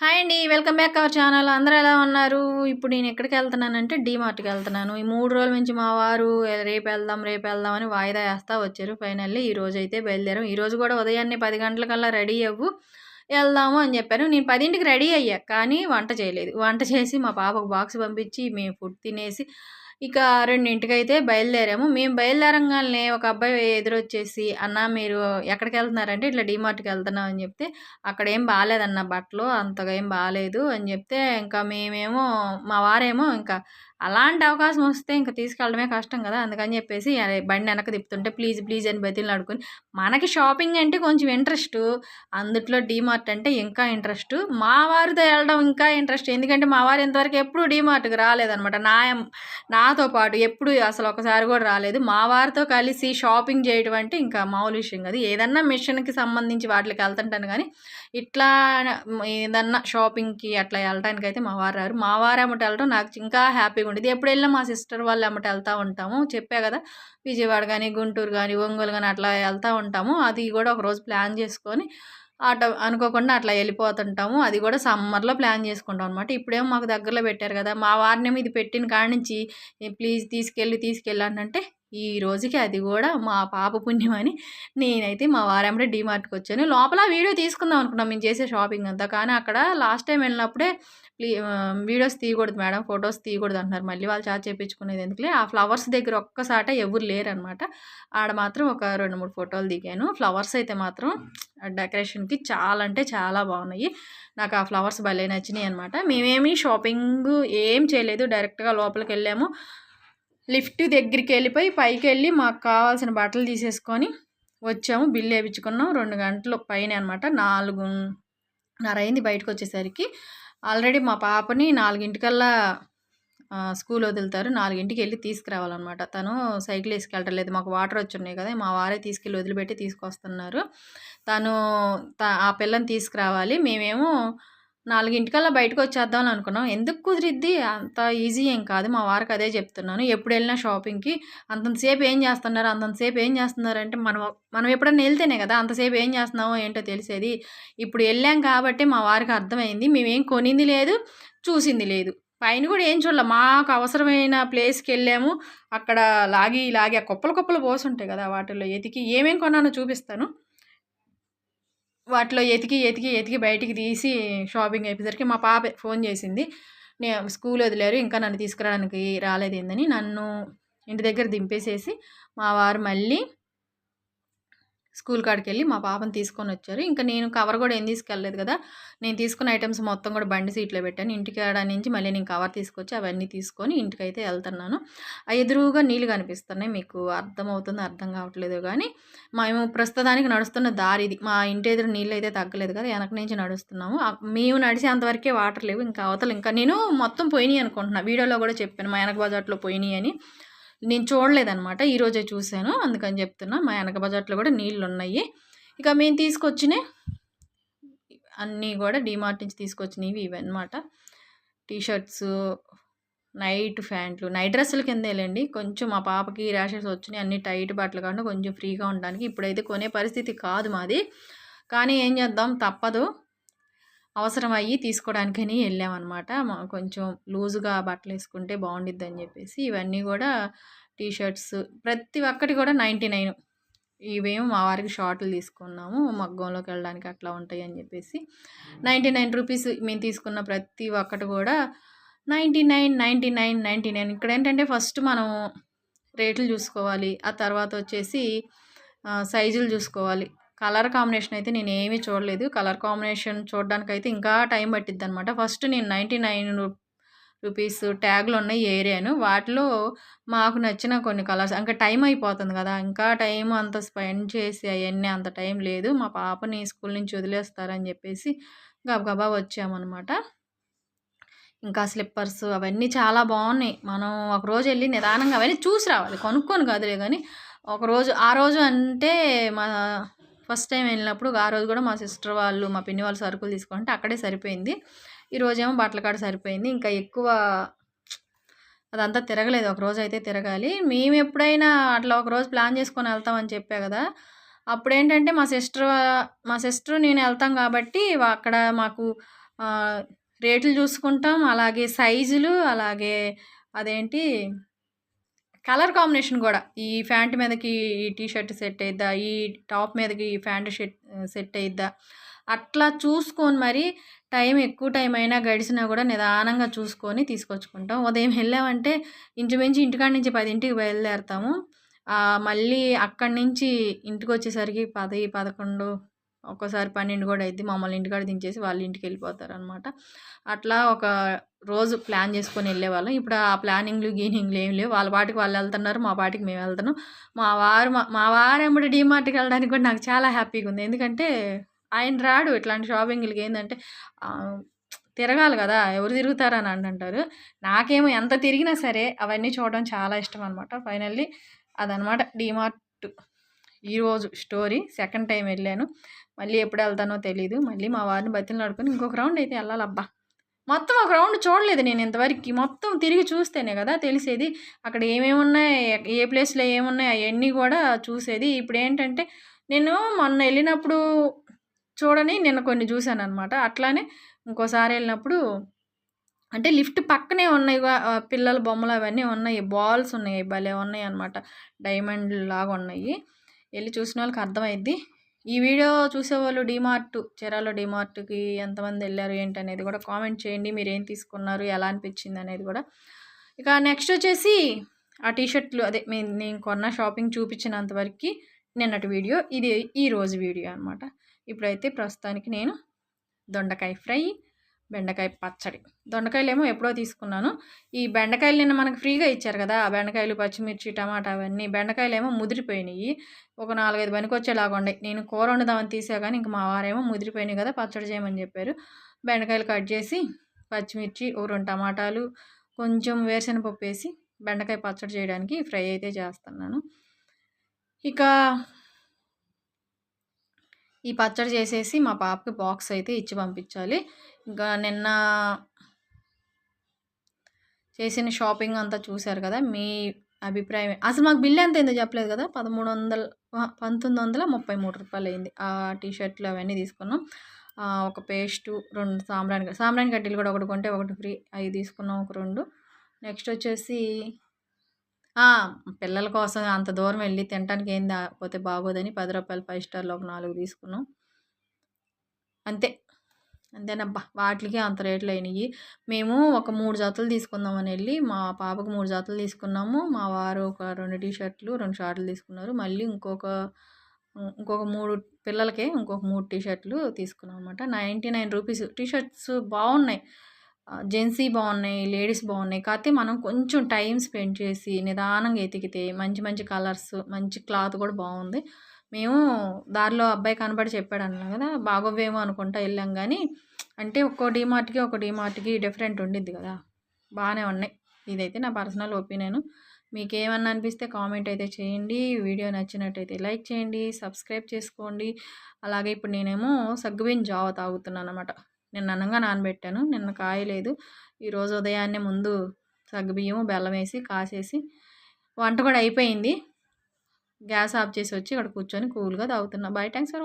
Hi అండి welcome back our channel అందరూ ఎలా ఉన్నారు? ఇప్పుడు నేను ఎక్కడికి వెళ్తున్నానంటే డీమార్ట్కి వెళ్తున్నాను. ఈ మూడు రోజుల నుంచి మా వారు రేపు వెళ్దాం రేపు వెళ్దాం అని వాయిదా వేస్తా వచ్చారు. ఫైనల్లీ ఈ రోజు అయితే బయలుదేరాం. ఈ రోజు కూడా ఉదయాన్నే పది గంటలకల్లా రెడీ అవ్వు వెళ్దాము అని చెప్పారు నేను పదింటికి రెడీ అయ్యా కానీ వంట చేయలేదు. వంట చేసి మా పాపకు బాక్స్ పంపించి మేము ఫుడ్ తినేసి ఇక రెండింటికైతే బయలుదేరాము. మేము బయలుదేరంగానే ఒక అబ్బాయి ఎదురొచ్చేసి అన్న మీరు ఎక్కడికి వెళ్తున్నారంటే ఇట్లా డీమార్ట్కి వెళ్తున్నాం అని చెప్తే అక్కడ ఏం బాగాలేదన్న బట్టలు అంతగా ఏం బాగాలేదు అని చెప్తే ఇంకా మేమేమో మా వారేమో ఇంకా అలాంటి అవకాశం వస్తే ఇంకా తీసుకెళ్ళడమే కష్టం కదా అందుకని చెప్పేసి బండి వెనక తిప్పుతుంటే ప్లీజ్ ప్లీజ్ అని బతిలు అడుకుని మనకి షాపింగ్ అంటే కొంచెం ఇంట్రెస్ట్. అందుట్లో డీమార్ట్ అంటే ఇంకా ఇంట్రెస్ట్. మా వారితో వెళ్ళడం ఇంకా ఇంట్రెస్ట్. ఎందుకంటే మా వారు ఇంతవరకు ఎప్పుడు డీమార్ట్కి రాలేదనమాట నా నాతో పాటు ఎప్పుడు అసలు ఒకసారి కూడా రాలేదు. మా వారితో కలిసి షాపింగ్ చేయడం అంటే ఇంకా మామూలు విషయం కాదు. ఏదన్నా మిషన్కి సంబంధించి వాటికి వెళ్తుంటాను కానీ ఇట్లా ఏదన్నా షాపింగ్కి అట్లా వెళ్ళడానికి అయితే మా వారు రారు. మా వారు అమ్మట వెళ్ళడం నాకు ఇంకా హ్యాపీగా ఉండేది. ఎప్పుడు వెళ్ళినా మా సిస్టర్ వాళ్ళు అమ్మట వెళ్తూ ఉంటాము. చెప్పా కదా విజయవాడ కానీ గుంటూరు కానీ ఒంగోలు కానీ అట్లా వెళ్తూ ఉంటాము. అది కూడా ఒకరోజు ప్లాన్ చేసుకొని అట అనుకోకుండా అట్లా వెళ్ళిపోతుంటాము. అది కూడా సమ్మర్లో ప్లాన్ చేసుకుంటాం అనమాట ఇప్పుడేమో మాకు దగ్గరలో పెట్టారు కదా మా వారినేమో ఇది పెట్టిన కాడ నుంచి ప్లీజ్ తీసుకెళ్ళి తీసుకెళ్ళండి అంటే ఈ రోజుకి అది కూడా మా పాప పుణ్యమని నేనైతే మా వారెంబడే డీమార్ట్కి వచ్చాను. లోపల వీడియో తీసుకుందాం అనుకున్నాం. మేము చేసే షాపింగ్ అంతా. కానీ అక్కడ లాస్ట్ టైం వెళ్ళినప్పుడే ప్లీ వీడియోస్ తీయకూడదు మేడం. ఫొటోస్ తీయకూడదు అంటున్నారు. మళ్ళీ వాళ్ళు చార్జ్ చేయించుకునేది ఎందుకులే. ఆ ఫ్లవర్స్ దగ్గర ఒక్కసాట ఎవరు లేరనమాట. ఆడ మాత్రం ఒక రెండు మూడు ఫోటోలు దిగాను. ఫ్లవర్స్ అయితే మాత్రం డెకరేషన్కి చాలా అంటే చాలా బాగున్నాయి. నాకు ఆ ఫ్లవర్స్ భలే నచ్చినాయి అనమాట మేమేమి షాపింగ్ ఏం చేయలేదు. డైరెక్ట్గా లోపలికి వెళ్ళాము. లిఫ్ట్ దగ్గరికి వెళ్ళిపోయి పైకి వెళ్ళి మాకు కావాల్సిన బట్టలు తీసేసుకొని వచ్చాము. బిల్లు వేయించుకున్నాం. రెండు గంటలు పైన అనమాట నాలుగు అయింది బయటకు వచ్చేసరికి. ఆల్రెడీ మా పాపని నాలుగింటికల్లా స్కూల్ వదులుతారు. నాలుగింటికి వెళ్ళి తీసుకురావాలన్నమాట. తను సైకిల్ వేసుకెళ్ళలేదు మాకు వాటర్ వచ్చి ఉన్నాయి కదా మా వారే తీసుకెళ్ళి వదిలిపెట్టి తీసుకొస్తున్నారు. తను ఆ పిల్లని తీసుకురావాలి. మేమేమో నాలుగింటికల్లా బయటకు వచ్చేద్దామని అనుకున్నాం. ఎందుకు కుదిరిద్ది? అంత ఈజీ ఏం కాదు. మా వారికి అదే చెప్తున్నాను. ఎప్పుడు వెళ్ళినా షాపింగ్కి అంతంతసేపు ఏం చేస్తున్నారు? అంతంతసేపు ఏం చేస్తున్నారు? అంటే మనం మనం ఎప్పుడన్నా వెళ్తేనే కదా అంతసేపు ఏం చేస్తున్నామో ఏంటో తెలిసేది. ఇప్పుడు వెళ్ళాం కాబట్టి మా వారికి అర్థమైంది. మేమేం కొనింది లేదు చూసింది లేదు. పైన కూడా ఏం చూడాలి. మాకు అవసరమైన ప్లేస్కి వెళ్ళాము. అక్కడ లాగి లాగి ఆ కుప్పలు కుప్పలు పోసుంటాయి కదా వాటిల్లో. ఎతికి ఏమేం కొన్నానో చూపిస్తాను. వాటిలో ఎతికి ఎతికి ఎతికి బయటికి తీసి షాపింగ్ అయిపోయేసరికి మా పాప ఫోన్ చేసింది. నేను స్కూల్ వదిలేరు ఇంకా నన్ను తీసుకురావడానికి రాలేదేందని నన్ను ఇంటి దగ్గర దింపేసేసి మా వారు మళ్ళీ స్కూల్ కాడికి వెళ్ళి మా పాపను తీసుకొని వచ్చారు. ఇంకా నేను కవర్ కూడా ఏం తీసుకెళ్ళలేదు కదా! నేను తీసుకున్న ఐటమ్స్ మొత్తం కూడా బండి సీట్లో పెట్టాను. ఇంటికి ఆడ నుంచి మళ్ళీ నేను కవర్ తీసుకొచ్చి అవన్నీ తీసుకొని ఇంటికి అయితే వెళ్తున్నాను. ఆ ఎదురుగా నీళ్ళు కనిపిస్తున్నాయి. మీకు అర్థమవుతుంది అర్థం కావట్లేదు కానీ మేము ప్రస్తుతానికి నడుస్తున్న దారి ఇది. మా ఇంటి ఎదురు నీళ్ళు అయితే తగ్గలేదు కదా! వెనక నుంచి నడుస్తున్నాము. మేము నడిచేంతవరకే వాటర్ లేవు. ఇంకా అవతలు ఇంకా నేను మొత్తం పోయినాయి అనుకుంటున్నా. వీడియోలో కూడా చెప్పాను మా వెనక బజార్లో పోయినాయి అని. నేను చూడలేదనమాట ఈరోజే చూశాను. అందుకని చెప్తున్నా మా వెనక బజార్లో కూడా నీళ్ళు ఉన్నాయి ఇక మేము తీసుకొచ్చినాయి అన్నీ కూడా డిమార్ట్ నుంచి తీసుకొచ్చినవి ఇవన్నమాట. టీషర్ట్స్ నైట్ ప్యాంట్లు నైట్ డ్రెస్సుల కింద వెళ్ళండి కొంచెం మా పాపకి ర్యాషెస్ వచ్చినాయి అన్ని టైట్ బట్టలు కాకుండా కొంచెం ఫ్రీగా ఉండడానికి ఇప్పుడైతే కొనే పరిస్థితి కాదు మాది. కానీ ఏం చేద్దాం? తప్పదు. అవసరం అయ్యి తీసుకోవడానికని వెళ్ళామన్నమాట కొంచెం లూజుగా బట్టలు వేసుకుంటే బాగుండిద్ది అని చెప్పేసి ఇవన్నీ కూడా టీషర్ట్స్ ప్రతి ఒక్కటి కూడా నైంటీ నైన్. ఇవేమో మా వారికి షార్ట్లు తీసుకున్నాము మగ్గంలోకి వెళ్ళడానికి అట్లా ఉంటాయి అని చెప్పేసి. నైంటీ నైన్ రూపీస్ మేము తీసుకున్న ప్రతి ఒక్కటి కూడా ninety nine ninety nine ninety nine. ఇక్కడ ఏంటంటే ఫస్ట్ మనం రేట్లు చూసుకోవాలి ఆ తర్వాత వచ్చేసి సైజులు చూసుకోవాలి. కలర్ కాంబినేషన్ అయితే నేను ఏమీ చూడలేదు. కలర్ కాంబినేషన్ చూడడానికి అయితే ఇంకా టైం పట్టిద్ది అనమాట ఫస్ట్ నేను నైంటీ నైన్ రూపీస్ ట్యాగ్లు ఉన్నాయి ఏరియాను. వాటిలో మాకు నచ్చిన కొన్ని కలర్స్ ఇంకా టైం అయిపోతుంది కదా ఇంకా టైం అంత స్పెండ్ చేసి అవన్నీ అంత టైం లేదు. మా పాపని స్కూల్ నుంచి వదిలేస్తారని చెప్పేసి గబగబా వచ్చామన్నమాట. ఇంకా స్లిప్పర్స్ అవన్నీ చాలా బాగున్నాయి. మనం ఒకరోజు వెళ్ళి నిదానంగా అవన్నీ చూసి రావాలి. కొనుక్కొని కాదులే కానీ ఒకరోజు ఆ రోజు అంటే మా ఫస్ట్ టైం వెళ్ళినప్పుడు ఆ రోజు కూడా మా సిస్టర్ వాళ్ళు మా పిన్ని వాళ్ళు సరుకులు తీసుకుంటే అక్కడే సరిపోయింది. ఈరోజేమో బట్టల కాడ సరిపోయింది. ఇంకా ఎక్కువ అదంతా తిరగలేదు. ఒక రోజు అయితే తిరగాలి. మేము ఎప్పుడైనా అట్లా ఒక రోజు ప్లాన్ చేసుకొని వెళ్తామని చెప్పా కదా. అప్పుడు ఏంటంటే మా సిస్టర్ మా సిస్టర్ నేను వెళ్తాం కాబట్టి అక్కడ మాకు రేట్లు చూసుకుంటాం. అలాగే సైజులు అలాగే అదేంటి కలర్ కాంబినేషన్ కూడా. ఈ ప్యాంట్ మీదకి ఈ టీషర్ట్ సెట్ అయిద్దా? ఈ టాప్ మీదకి ఈ ప్యాంట్ షర్ట్ సెట్ అయిద్దా? అట్లా చూసుకొని మరి టైం ఎక్కువ టైం అయినా గడిచినా కూడా నిదానంగా చూసుకొని తీసుకొచ్చుకుంటాం. ఉదయం వెళ్ళామంటే ఇంచుమించి ఇంటికాడ నుంచి పదింటికి బయలుదేరుతాము. మళ్ళీ అక్కడి నుంచి ఇంటికి వచ్చేసరికి పది పదకొండు ఒక్కోసారి పన్నెండు కూడా అయితే మమ్మల్ని ఇంటికాడ దించేసి వాళ్ళ ఇంటికి వెళ్ళిపోతారు అనమాట అట్లా ఒక రోజు ప్లాన్ చేసుకొని వెళ్ళేవాళ్ళం. ఇప్పుడు ఆ ప్లానింగ్లు గీనింగ్లు ఏం లేవు. వాళ్ళ పాటికి వాళ్ళు వెళ్తున్నారు మా పాటికి మేము వెళ్తున్నాం. మా వారు మా వారు ఎమ్మడి డీమార్ట్కి వెళ్ళడానికి కూడా నాకు చాలా హ్యాపీగా ఉంది. ఎందుకంటే ఆయన రాడు ఇట్లాంటి షాపింగ్లకి ఏంటంటే తిరగాలి కదా ఎవరు తిరుగుతారని అంటుంటారు. నాకేమో ఎంత తిరిగినా సరే అవన్నీ చూడడం చాలా ఇష్టం అనమాట. ఫైనల్లీ అదనమాట డీమార్ట్. ఈరోజు స్టోరీ సెకండ్ టైం వెళ్ళాను. మళ్ళీ ఎప్పుడు వెళ్తానో తెలియదు మళ్ళీ మా వారిని బతిని ఆడుకొని ఇంకొక రౌండ్ అయితే వెళ్ళాలబ్బా. మొత్తం ఒక రౌండ్ చూడలేదు నేను ఇంతవరకు. మొత్తం తిరిగి చూస్తేనే కదా తెలిసేది. అక్కడ ఏమేమి ఉన్నాయి ఏ ప్లేస్లో ఏమున్నాయి అవన్నీ కూడా చూసేది. ఇప్పుడు ఏంటంటే నేను మొన్న వెళ్ళినప్పుడు చూడని నిన్న కొన్ని చూశాను అనమాట అట్లానే ఇంకోసారి వెళ్ళినప్పుడు అంటే లిఫ్ట్ పక్కనే ఉన్నాయి పిల్లల బొమ్మలు అవన్నీ ఉన్నాయి. బాల్స్ ఉన్నాయి భలే ఉన్నాయి అనమాట డైమండ్ లాగా ఉన్నాయి. వెళ్ళి చూసిన వాళ్ళకి అర్థమైద్ది. ఈ వీడియో చూసేవాళ్ళు డిమార్ట్ చీరాలో డిమార్ట్కి ఎంతమంది వెళ్ళారు ఏంటి అనేది కూడా కామెంట్ చేయండి. మీరు ఏం తీసుకున్నారు ఎలా అనిపించింది అనేది కూడా. ఇక నెక్స్ట్ వచ్చేసి ఆ టీషర్ట్లు అదే నేను కొన్న షాపింగ్ చూపించినంతవరకు నిన్నటి వీడియో ఇది ఈ రోజు వీడియో అనమాట ఇప్పుడైతే ప్రస్తుతానికి నేను దొండకాయ ఫ్రై బెండకాయ పచ్చడి. దొండకాయలు ఏమో ఎప్పుడో తీసుకున్నాను. ఈ బెండకాయలు నిన్న మనకు ఫ్రీగా ఇచ్చారు కదా ఆ బెండకాయలు పచ్చిమిర్చి టమాటా అవన్నీ. బెండకాయలు ఏమో ముదిరిపోయినాయి. ఒక నాలుగైదు పనికి వచ్చేలాగా ఉండే. నేను కూర వండుదామని తీసా కానీ ఇంక మా వారేమో ముదిరిపోయినాయి కదా పచ్చడి చేయమని చెప్పారు. బెండకాయలు కట్ చేసి పచ్చిమిర్చి ఓ రెండు టమాటాలు కొంచెం వేరుశనగపప్పు వేసి బెండకాయ పచ్చడి చేయడానికి ఫ్రై అయితే చేస్తున్నాను. ఇక ఈ పచ్చడి చేసేసి మా పాపకి బాక్స్ అయితే ఇచ్చి పంపించాలి. ఇంకా నిన్న చేసిన షాపింగ్ అంతా చూశారు కదా మీ అభిప్రాయం అసలు మాకు బిల్ ఎంత అయిందో చెప్పలేదు కదా పదమూడు వందల పంతొమ్మిది వందల ముప్పై మూడు రూపాయలు అయింది ఆ టీషర్ట్లు అవన్నీ తీసుకున్నాం. ఒక పేస్టు రెండు సాంబ్రాణి సాంబ్రాణి కడ్డీలు కూడా ఒకటి కొంటే ఒకటి ఫ్రీ అవి తీసుకున్నాం ఒక రెండు. నెక్స్ట్ వచ్చేసి పిల్లల కోసం అంత దూరం వెళ్ళి తినడానికి ఏం పోతే బాగోదని పది రూపాయలు ఫైవ్ స్టార్లో ఒక నాలుగు తీసుకున్నాం. అంతే. అంతేనబ్బా. వాటికి అంత రేట్లు అయినాయి. మేము ఒక మూడు జతలు తీసుకుందామని వెళ్ళి మా పాపకు మూడు జతలు తీసుకున్నాము. మా వారు ఒక రెండు టీ షర్ట్లు రెండు షార్ట్లు తీసుకున్నారు. మళ్ళీ ఇంకొక ఇంకొక మూడు పిల్లలకే ఇంకొక మూడు టీ షర్ట్లు తీసుకున్నాం అనమాట ninety nine rupees. T shirts బాగున్నాయి. జెంట్సీ బాగున్నాయి లేడీస్ బాగున్నాయి. కాకపోతే మనం కొంచెం టైం స్పెండ్ చేసి నిదానంగా ఎతికితే మంచి మంచి కలర్స్ మంచి క్లాత్ కూడా బాగుంది. మేము దారిలో అబ్బాయి కనబడి చెప్పాడు అన్నాం కదా బాగోవేమో అనుకుంటా వెళ్ళాం కానీ అంటే ఒక్కో డీమార్ట్కి ఒక డీమార్ట్కి డిఫరెంట్ ఉండిద్ది కదా. బాగానే ఉన్నాయి. ఇదైతే నా పర్సనల్ ఒపీనియన్ మీకు ఏమన్నా అనిపిస్తే కామెంట్ అయితే చేయండి. వీడియో నచ్చినట్టయితే లైక్ చేయండి సబ్స్క్రైబ్ చేసుకోండి. అలాగే ఇప్పుడు నేనేమో సగ్గుబిన్ జావ తాగుతున్నాను అనమాట నిన్న అన్నంగా నానబెట్టాను నిన్న కాయలేదు. ఈరోజు ఉదయాన్నే ముందు సగ్గుబియ్యము బెల్లం వేసి కాసేసి వంట కూడా అయిపోయింది. గ్యాస్ ఆఫ్ చేసి వచ్చి ఇక్కడ కూర్చొని కూల్గా తాగుతున్నా. By thanks for